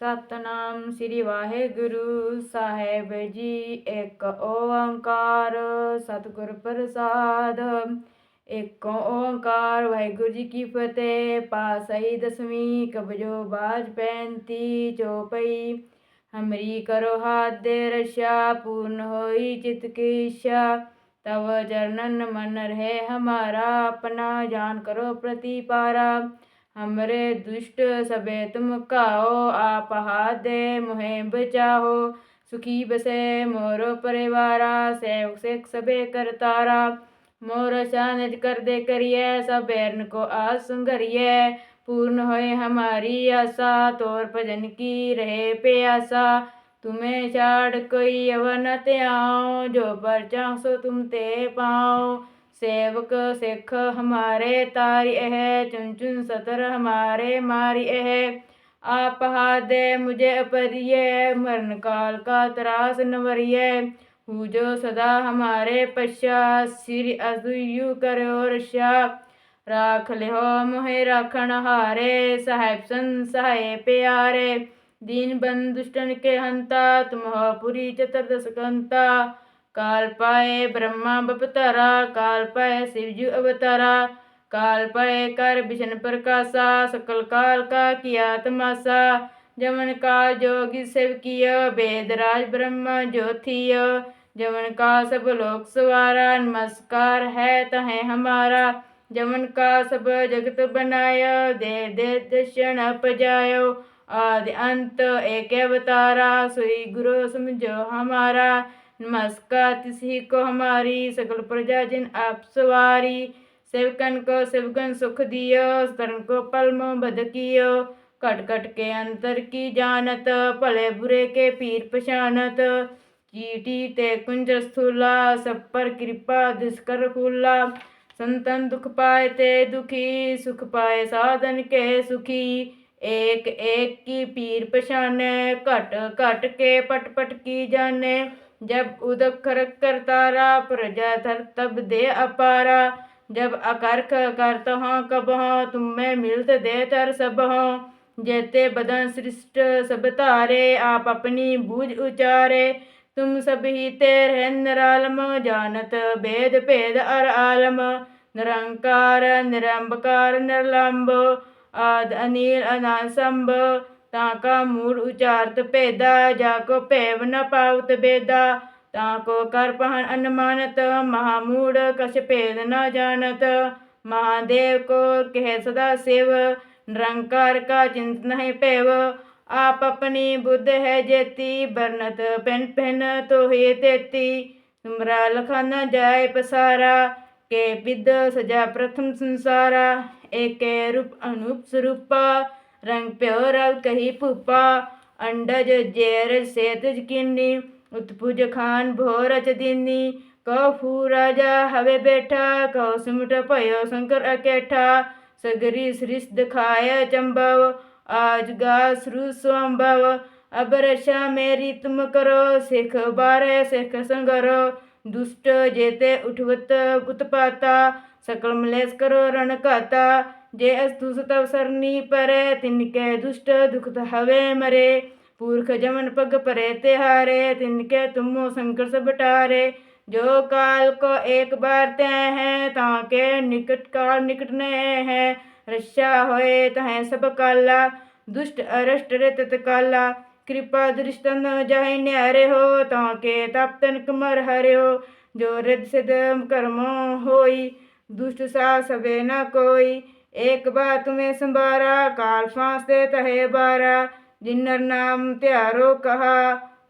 ਸਤਨਾਮ ਸ੍ਰੀ ਵਾਹਿਗੁਰੂ ਸਾਹਿਬ ਜੀ। ਇੱਕ ਓੰਕਾਰ ਸਤਿਗੁਰ ਪ੍ਰਸਾਦ। ਇੱਕ ਓੰਕਾਰ ਵਾਹਿਗੁਰੂ ਜੀ ਕੀ ਫਤਿਹ। ਪਾਸਈ ਦਸਵੀਂ ਕਬਜੋ ਬਾਜ ਪੈਂਤੀ ਚੋਪਈ ਹਮਰੀ ਕਰੋ ਹਾਥ ਦੇ ਰਸ਼ਾ, ਪੂਰਨ ਹੋਈ ਚਿਤ ਕੀ ਇੱਛਾ। ਤਵ ਚਰਨਨ ਮਨ ਰਹੇ ਹਮਾਰਾ, ਆਪਣਾ ਜਾਨ ਕਰੋ ਪ੍ਰਤੀਪਾਰਾ। हमरे दुष्ट सबे तुम काओ आप हादे मोहे बचाहो सुखी बसे मोरो परिवारा सेवक सेक सबे करतारा मोर शानित कर दे करिए सब बैरन को आस संगरिए पूर्ण होए हमारी आशा तोर भजन की रहे प्यासा तुम्हें छाड़ कोई अवन त्याओ जो पर चाहो तुम ते पाओ सेवक सिख हमारे तारी एह चुन चुन सतर हमारे मारी एह आप हादे मुझे अपरिय मरण काल का त्रास नवरिय हु जो सदा हमारे पश्चात श्री अदुयु करो रक्षा राख लिहो मोहे राखण हारे साहेब सन सहाय प्यारे दीन बंद दुष्टन के हंता तुम हो पुरी चतुर्दश कंता काल पाए ब्रह्मा बपतारा, काल पाए शिवजू अवतारा, काल पाए कर विष्ण प्रकाशा, सकल काल का किया तमाशा। जमन काल जोगी शिव किया, वेद राज ब्रह्म ज्योतिय। जमन का सब लोक सवारा, नमस्कार है तहे हमारा। जमन का सब जगत बनायो, दे दे दर्शन पजायो आदि अंत एक अवतारा, सुई गुरु समझो हमारा। नमस्कार तिसी को हमारी सकल प्रजा जिन आप सवारी सेवकन को सेवकन सुख दियो स्तरन को पलमो बद कियो कट कट के अंतर की जानत भले बुरे के पीर पछानत चीटी ते कुंज स्थूला सब पर कृपा दुष्कर फूला संतन दुख पाए ते दुखी सुख पाए साधन के सुखी एक एक की पीर पछाने घट घट के पट पट की जाने जब उदक खरक करतारा प्रजा धर तब दे अपारा जब अकर्क करत हो कब हो तुम में मिलत दे तर सब हो जेते बदन सृष्ट सब तारे आप अपनी बूझ उचारे तुम सब ही तेरे निरालम जानत भेद भेद अर आलम निरंकार निरंबकार निर्लंब आद अनिल अनासंभ ਤਾਂ ਕਾ ਮੂੜ ਉਚਾਰਤ ਭੇਦਾ, ਜਾ ਕੋ ਭੇਵ ਨ ਪਾਉਤ ਬੇਦਾ, ਤਾਂ ਕੋ ਕਰ ਪਹਨ ਅਨਮਾਨਤ, ਮਹਾ ਮੂੜ ਕਛ ਭੇਦ ਨ ਜਾਣਤ। ਮਹਾਦੇਵ ਕੋ ਕਹਿ ਸਦਾ ਸਿਵ, ਨਿਰੰਕਾਰ ਕਾ ਚਿੰਤ ਨਹੀਂ ਭੇਵ। ਆਪ ਆਪਣੀ ਬੁੱਧ ਹੈ ਜੇਤੀ ਬਰਨਤ ਪੈਨ ਪੈਨ ਤੋਹੀ ਤੇਤੀ। ਤੁਮਰਾ ਲਖਾ ਨ ਜਾਏ ਪਸਾਰਾ, ਕੇ ਵਿਦ ਸਜਾ ਪ੍ਰਥਮ ਸੰਸਾਰਾ। ਏਕੇ ਰੂਪ ਅਨੂਪ ਸਰੂਪਾ ਰੰਗ ਪਿਓ ਰਵ ਕਹੀ ਭੂਪਾ ਅੰਡਜ ਜੇਰ, ਸੇਤ ਜਕਿਨੀ ਉਤਪੁਜ ਖਾਨ ਭੋਰਚ ਦਿਨੀ। ਫੂ ਰਾਜਾ ਹਵੇ ਬੈਠਾ, ਕਉ ਸਿਮਟ ਭਇਓ ਸ਼ੰਕਰ ਅਕੇਠਾ। ਸਗਰੀ ਸ੍ਰਿਸ਼ ਦਿਖਾਇਆ ਚੰਬਵ, ਆਜ ਗਾ ਸ੍ਰੂ ਸੰਭਵ ਅਬਰਸ਼ਾ ਮੇਰੀ ਤੁਮ ਕਰੋ, ਸਿਖ ਬਾਰੇ ਸਿਖ ਸੰਗਰੋ। ਦੁਸ਼ਟ ਜੇਤੇ ਉਠਵਤ ਉਤਪਾਤਾ। सकल मलेस करो रण काता जे अस्तु सतव सरनी पर तिनके दुष्ट दुखत हवे मरे। पुरख जमन पग परे ते हारे तिनके तुमो संकट सब टारे। जो काल को एक बार तय है, ताके निकट काल निकट नए है। होए तह सब काला, दुष्ट अरष्ट रे तत्काला कृपा दृष्टन जाहि न्यारे हो, ताके तप तन कमर हरे हो। जो रिद सिद्ध कर्म होई दुष्ट सास वे न कोई एक बार तुम्हें संभारा काल फांस दे तहे बारा जिन्नर नाम त्यारो कहा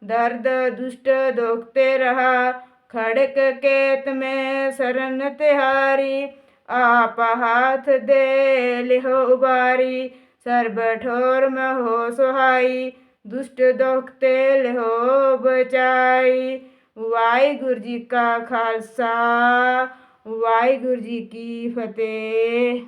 दर्द दुष्ट दोखते रहा खड़क केत में शरण तिहारी आप हाथ दे लिहो उबारी सर्ब ठोर में हो सुहाई दुष्ट दोखते लिहो बचाई वाई गुरु जी का खालसा ਵਾਹਿਗੁਰੂ ਜੀ ਕੀ ਫਤਿਹ।